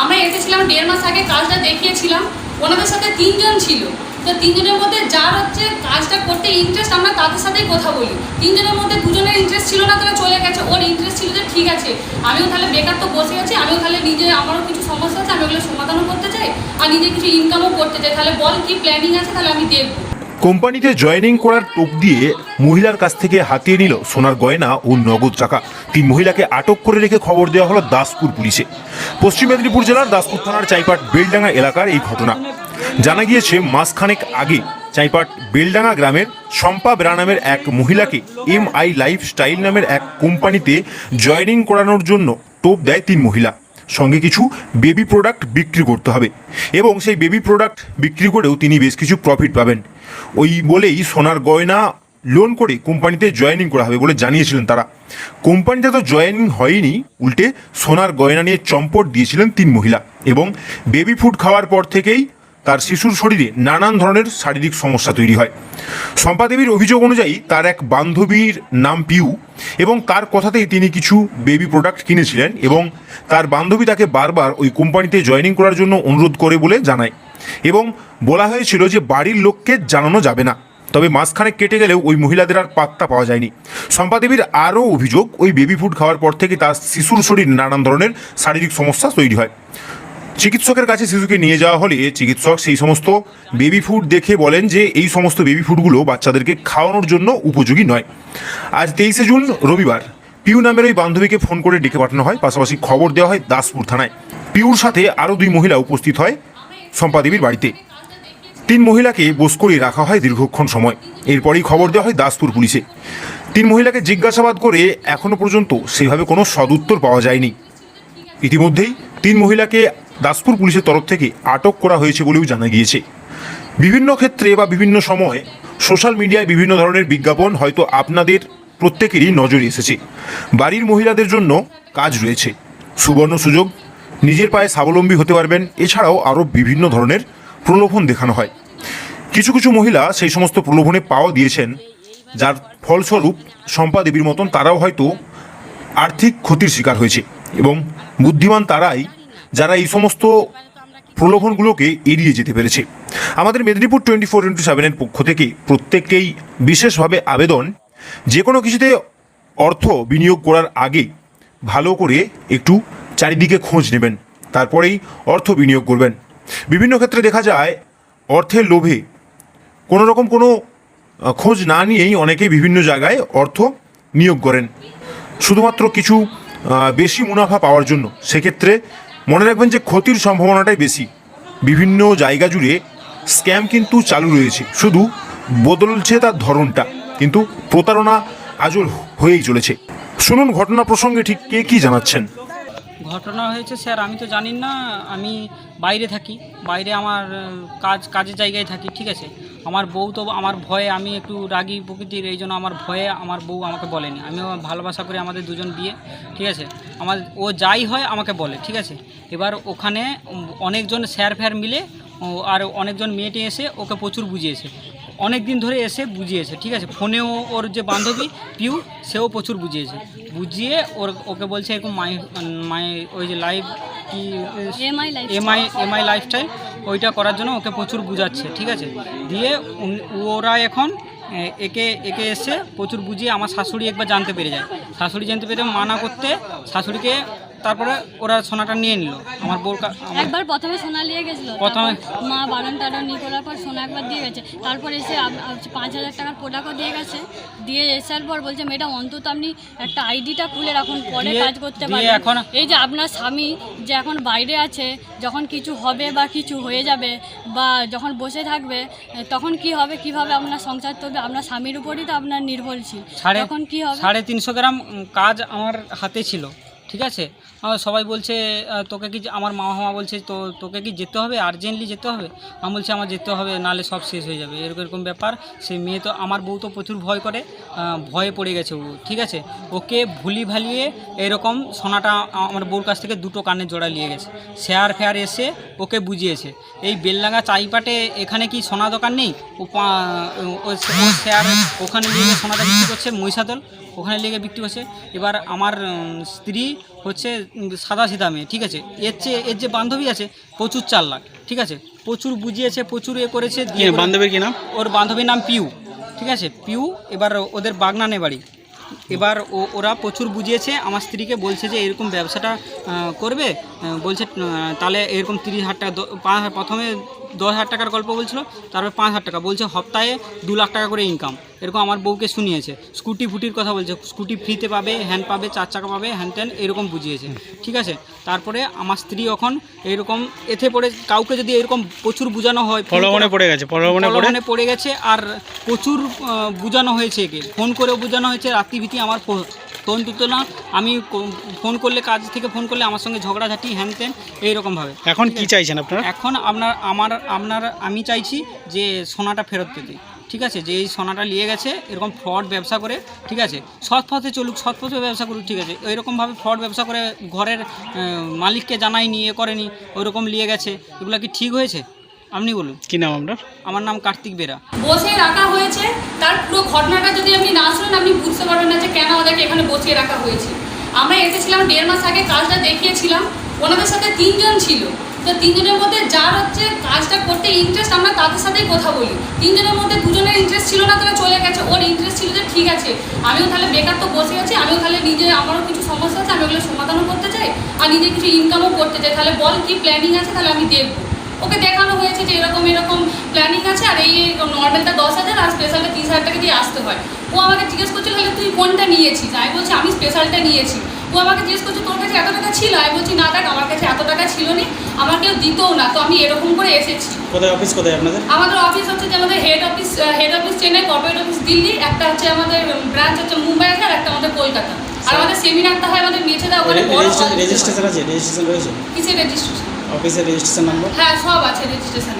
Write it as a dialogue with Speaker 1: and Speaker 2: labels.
Speaker 1: আমরা এসেছিলাম দেড় মাস আগে, কাজটা দেখিয়েছিলাম। ওনাদের সাথে তিনজন ছিল। তো তিনজনের মধ্যে যার হচ্ছে কাজটা করতে ইন্টারেস্ট আমরা তাদের সাথেই কথা বলি। তিনজনের মধ্যে দুজনের ইন্টারেস্ট ছিল না, তারা চলে গেছে। ওর ইন্টারেস্ট ছিল যে ঠিক আছে, আমিও তাহলে বেকার তো বসে আছি, আমিও তাহলে নিজে আমারও কিছু সমস্যা আছে, আমি ওগুলো সমাধানও করতে চাই, আর নিজে কিছু ইনকামও করতে চাই। তাহলে বল কি প্ল্যানিং আছে, তাহলে আমি দেখব।
Speaker 2: কোম্পানিতে জয়েনিং করার টোপ দিয়ে মহিলার কাছ থেকে হাতিয়ে নিল সোনার গয়না ও নগদ টাকা। তিন মহিলাকে আটক করে রেখে খবর দেওয়া হলো দাসপুর পুলিশে। পশ্চিম মেদিনীপুর জেলার দাসপুর থানার চাইপাট বেলডাঙ্গা এলাকার এই ঘটনা। জানা গিয়েছে, মাসখানেক আগে চাইপাট বেলডাঙ্গা গ্রামের শম্পা বেরা নামের এক মহিলাকে এম আই লাইফ স্টাইল নামের এক কোম্পানিতে জয়েনিং করানোর জন্য টোপ দেয় তিন মহিলা। সঙ্গে কিছু বেবি প্রোডাক্ট বিক্রি করতে হবে এবং সেই বেবি প্রোডাক্ট বিক্রি করেও তিনি বেশ কিছু প্রফিট পাবেন। ওই বলেই সোনার গয়না লোন করে কোম্পানিতে জয়েনিং করা হবে বলে জানিয়েছিলেন তারা। কোম্পানিতে তো জয়েনিং হয়নি, উল্টে সোনার গয়না নিয়ে চম্পট দিয়েছিলেন তিন মহিলা এবং বেবি ফুড খাওয়ার পর থেকেই তার শিশুর শরীরে নানান ধরনের শারীরিক সমস্যা তৈরি হয়। সম্পাদেবীর অভিযোগ অনুযায়ী তার এক বান্ধবীর নাম পিউ এবং তার কথাতেই তিনি কিছু বেবি প্রোডাক্ট কিনেছিলেন এবং তার বান্ধবী তাকে বারবার ওই কোম্পানিতে জয়েনিং করার জন্য অনুরোধ করে বলে জানায়। এবং বলা হয়েছিল যে বাড়ির লোককে জানানো যাবে না। তবে মাঝখানে কেটে গেলেও ওই মহিলাদের আর পাত্তা পাওয়া যায়নি। সম্পাদেবীর আরও অভিযোগ, ওই বেবি ফুড খাওয়ার পর থেকে তার শিশুর শরীর নানান ধরনের শারীরিক সমস্যা তৈরি হয়। চিকিৎসকের কাছে শিশুকে নিয়ে যাওয়া হলে চিকিৎসক সেই সমস্ত বেবি ফুড দেখে বলেন যে এই সমস্ত বেবি ফুডগুলো বাচ্চাদেরকে খাওয়ানোর জন্য উপযোগী নয়। আজ তেইশে জুন, রবিবার। পিউ নামের ওই বান্ধবীকে ফোন করে ডেকে পাঠানো হয়। পাশাপাশি খবর দেওয়া হয় দাসপুর থানায়। পিউর সাথে আরও দুই মহিলা উপস্থিত হয়। সম্পাদেবীর বাড়িতে। তিন মহিলাকে বোস করে রাখা হয় দীর্ঘক্ষণ সময়। এরপরই খবর দেওয়া হয় দাসপুর পুলিশে। তিন মহিলাকে জিজ্ঞাসাবাদ করে এখনও পর্যন্ত সেভাবে কোনো সদুত্তর পাওয়া যায়নি। ইতিমধ্যেই তিন মহিলাকে দাসপুর পুলিশের তরফ থেকে আটক করা হয়েছে বলেও জানা গিয়েছে। বিভিন্ন ক্ষেত্রে বা বিভিন্ন সময়ে সোশ্যাল মিডিয়ায় বিভিন্ন ধরনের বিজ্ঞাপন হয়তো আপনাদের প্রত্যেকেরই নজরে এসেছে। বাড়ির মহিলাদের জন্য কাজ রয়েছে। সুবর্ণ সুযোগ নিজের পায়ে স্বাবলম্বী হতে পারবেন। এছাড়াও আরও বিভিন্ন ধরনের প্রলোভন দেখানো হয়। কিছু কিছু মহিলা সেই সমস্ত প্রলোভনে পাওয়া দিয়েছেন, যার ফলস্বরূপ শম্পা দেবীর মতন তারাও হয়তো আর্থিক ক্ষতির শিকার হয়েছে এবং বুদ্ধিমান তারাই যারা এই সমস্ত প্রলোভনগুলোকে এড়িয়ে যেতে পেরেছে। আমাদের মেদিনীপুর টোয়েন্টি ফোর ইন্টু সেভেনের পক্ষ থেকে প্রত্যেককেই বিশেষভাবে আবেদন, যে কোনো কিছুতে অর্থ বিনিয়োগ করার আগে ভালো করে একটু চারিদিকে খোঁজ নেবেন, তারপরেই অর্থ বিনিয়োগ করবেন। বিভিন্ন ক্ষেত্রে দেখা যায়, অর্থের লোভে কোনো রকম কোনো খোঁজ না নিয়েই অনেকেই বিভিন্ন জায়গায় অর্থ নিয়োগ করেন। শুধুমাত্র কিছু বেশি মুনাফা পাওয়ার জন্য। সেক্ষেত্রে মনে রাখবেন যে ক্ষতির সম্ভাবনাটাই বেশি। বিভিন্ন জায়গা জুড়ে স্ক্যাম কিন্তু চালু রয়েছে। শুধু বদলছে তার ধরনটা, কিন্তু প্রতারণা আজও হয়েই চলেছে। শুনুন ঘটনা প্রসঙ্গে ঠিক কে কি জানাচ্ছেন।
Speaker 3: ঘটনা হয়েছে, স্যার, আমি তো জানি না, আমি বাইরে থাকি, বাইরে আমার কাজ, কাজের জায়গায় থাকি, ঠিক আছে? আমার বউ তো, আমার ভয়ে আমি একটু রাগি প্রকৃতির, এই জন্য আমার ভয়ে আমার বউ আমাকে বলেনি। আমি ভালোবাসা করে আমাদের দুজন বিয়ে, ঠিক আছে? আমার, ও যাই হয় আমাকে বলে, ঠিক আছে? এবার ওখানে অনেকজন স্যার ফ্যার মিলে আর অনেকজন মেয়েটি এসে ওকে প্রচুর বুঝিয়েছে। অনেক দিন ধরে এসে বুঝিয়েছে ঠিক আছে? ফোনেও ওর যে বান্ধবী পিউ সেও প্রচুর বুঝিয়েছে। বুঝিয়ে ওর ওকে বলছে এরকম মাই মাই ওই যে লাইভ কি। এমআই এমআই লাইফস্টাইল ওইটা করার জন্য ওকে প্রচুর বুঝাচ্ছে ঠিক আছে? দিয়ে ওরা এখন একে একে এসে প্রচুর বুঝিয়ে আমার শাশুড়ি একবার জানতে পেরে যায়। শাশুড়ি জানতে পেরে মানা করতে শাশুড়িকে তারপরে ওরা সোনাটা নিয়ে নিল। আমার কা- আমার-
Speaker 4: একবার প্রথমে সোনা নিয়ে গেছিল
Speaker 3: প্রথমে-
Speaker 4: তারপর মা বারণ টারণ নিয়ে করার পর সোনা একবার দিয়ে গেছে। তারপর এসে আম- আম- পাঁচ হাজার টাকার প্রোডাক্টও দিয়ে গেছে। দিয়ে এসার পর বলছে ম্যাডাম অন্তত আপনি একটা আইডিটা খুলে রাখুন পরে
Speaker 3: দিয়ে-
Speaker 4: কাজ করতে
Speaker 3: দিয়ে
Speaker 4: পারবেন।
Speaker 3: এখন-
Speaker 4: এই যে আপনার স্বামী যে এখন বাইরে আছে যখন কিছু হবে বা কিছু হয়ে যাবে বা যখন বসে থাকবে তখন কি হবে কীভাবে আপনার সংসার চলবে আপনার স্বামীর উপরই তো আপনার নির্ভরশীল।
Speaker 3: সাড়ে
Speaker 4: তখন কি হবে?
Speaker 3: সাড়ে তিনশো গ্রাম উম, কাজ আমার হাতে ছিল ঠিক আছে? সবাই বলছে তোকে কি আমার মা মামা বলছে, তো তোকে কি যেতে হবে? আর্জেন্টলি যেতে হবে? আমি বলছি, আমার যেতে হবে নালে সব শেষ হয়ে যাবে। এরকম এরকম ব্যাপার। সে মেয়ে তো, আমার বউ তো প্রচুর ভয় করে ভয়ে পড়ে গেছে ও, ঠিক আছে? ওকে ভুলি ভালিয়ে এরকম সোনাটা আমার বউর কাছ থেকে দুটো কানের জোড়া নিয়ে গেছে। শেয়ার ফেয়ার এসে ওকে বুঝিয়েছে। এই বেললাঙ্গা চাইপাটে এখানে কি সোনা দোকান নেই? ও শেয়ার ওখানে নিয়ে সোনাটা বিক্রি করছে মহিষাদল। ওখানে লেগে বিক্রি করছে এবার আমার স্ত্রী হচ্ছে সাদা সিধা মেয়ে ঠিক আছে? এর চেয়ে এর যে বান্ধবী আছে প্রচুর চার লাখ ঠিক আছে? প্রচুর বুঝিয়েছে প্রচুর এ করেছে
Speaker 5: বান্ধবীর কি নাম?
Speaker 3: ওর বান্ধবীর নাম পিউ ঠিক আছে? পিউ এবার ওদের বাগনানে বাড়ি। এবার ও ওরা প্রচুর বুঝিয়েছে আমার স্ত্রীকে বলছে যে এরকম ব্যবসাটা করবে বলছে তাহলে এরকম তিরিশ হাজার টাকা প্রথমে দশ হাজার টাকার গল্প বলছিল তারপর পাঁচ হাজার টাকা। বলছে সপ্তাহে দু লাখ টাকা করে ইনকাম এরকম আমার বউকে শুনিয়েছে। স্কুটি ফুটির কথা বলছে স্কুটি ফ্রিতে পাবে হ্যান্ড পাবে চার চাকা পাবে হ্যান্ড ট্যান এরকম বুঝিয়েছে। ঠিক আছে? তারপরে আমার স্ত্রী এখন এরকম এতে পড়ে কাউকে যদি এরকম প্রচুর বোঝানো হয়
Speaker 5: প্রলোভনে পড়ে গেছে প্রলোভনে পড়ে?
Speaker 3: গেছে আর প্রচুর বোঝানো হয়েছে একে। ফোন করেও বোঝানো হয়েছে রাত্রিভিতি আমার ফোন তুলতো না। আমি ফোন করলে কাজ থেকে ফোন করলে আমার সঙ্গে ঝগড়াঝাটি হ্যান ত্যান এইরকমভাবে।
Speaker 5: এখন কি চাইছেন আপনারা?
Speaker 3: এখন আপনার আমার আপনার আমি চাইছি যে সোনাটা ফেরত পেতে। ঠিক আছে? যে এই সোনাটা নিয়ে গেছে এরকম ফ্রড ব্যবসা করে ঠিক আছে? সৎ পথে চলুক সৎ পথে ব্যবসা করুক ঠিক আছে? এরকমভাবে ফ্রড ব্যবসা করে ঘরের মালিককে জানায়নি এ করেনি ওইরকম নিয়ে গেছে। এগুলো কি ঠিক হয়েছে? আপনি বলুন।
Speaker 5: কি নাম আপনার?
Speaker 3: আমার নাম কার্তিক বেরা।
Speaker 1: বসে রাখা হয়েছে তার পুরো ঘটনাটা যদি আপনি না শুনেন আপনি বুঝতে পারবেন না যে কেন ওদেরকে এখানে বসিয়ে রাখা হয়েছে। আমরা এসেছিলাম দেড় মাস আগে কাজটা দেখিয়েছিলাম ওনাদের সাথে তিনজন ছিল। তো তিনজনের মধ্যে যার হচ্ছে কাজটা করতে ইন্টারেস্ট আমরা তাদের সাথেই কথা বলি। তিনজনের মধ্যে দুজনের ইন্টারেস্ট ছিল না তারা চলে গেছে। ওর ইন্টারেস্ট ছিল যে ঠিক আছে আমিও তাহলে বেকার তো বসে আছি আমিও তাহলে নিজে আমারও কিছু সমস্যা আছে আমি ওগুলো সমাধানও করতে চাই আর নিজে কিছু ইনকামও করতে চাই। তাহলে বল কি প্ল্যানিং আছে তাহলে আমি দেখব। ওকে দেখানো হয়েছে যে এরকম এরকম প্ল্যানিং আছে আর এই নর্মালটা দশ হাজার আর স্পেশালটা তিরিশ হাজার টাকা দিয়ে আসতে হয়। ও আমাকে জিজ্ঞেস করছিল তাহলে তুই কোনটা নিয়েছিস? আমি বলছি আমি স্পেশালটা নিয়েছি। ও আমাকে জিজ্ঞেস করছে তোর কাছে এত টাকা ছিল? আমি বলছি না দেখ আমার কাছে এত টাকা ছিল নি আমার কেউ দিতও না তো আমি এরকম করে এসেছি।
Speaker 5: কোথায় অফিস কোথায় আপনাদের?
Speaker 1: আমাদের অফিস হচ্ছে যে আমাদের head office head office Chennai corporate office Delhi একটা হচ্ছে আমাদের ব্রাঞ্চ হচ্ছে মুম্বাই আছে আর একটা আমাদের কলকাতা। আর আমাদের সেমিনারটা হয় আমাদের মেছেদা ওখানে
Speaker 5: রেজিস্ট্রেশন আছে রেজিস্ট্রেশন রয়েছে?
Speaker 1: কিসের রেজিস্ট্রেশন
Speaker 5: অফিসের রেজিস্ট্রেশন নাম্বার
Speaker 1: হ্যাঁ সব আছে রেজিস্ট্রেশন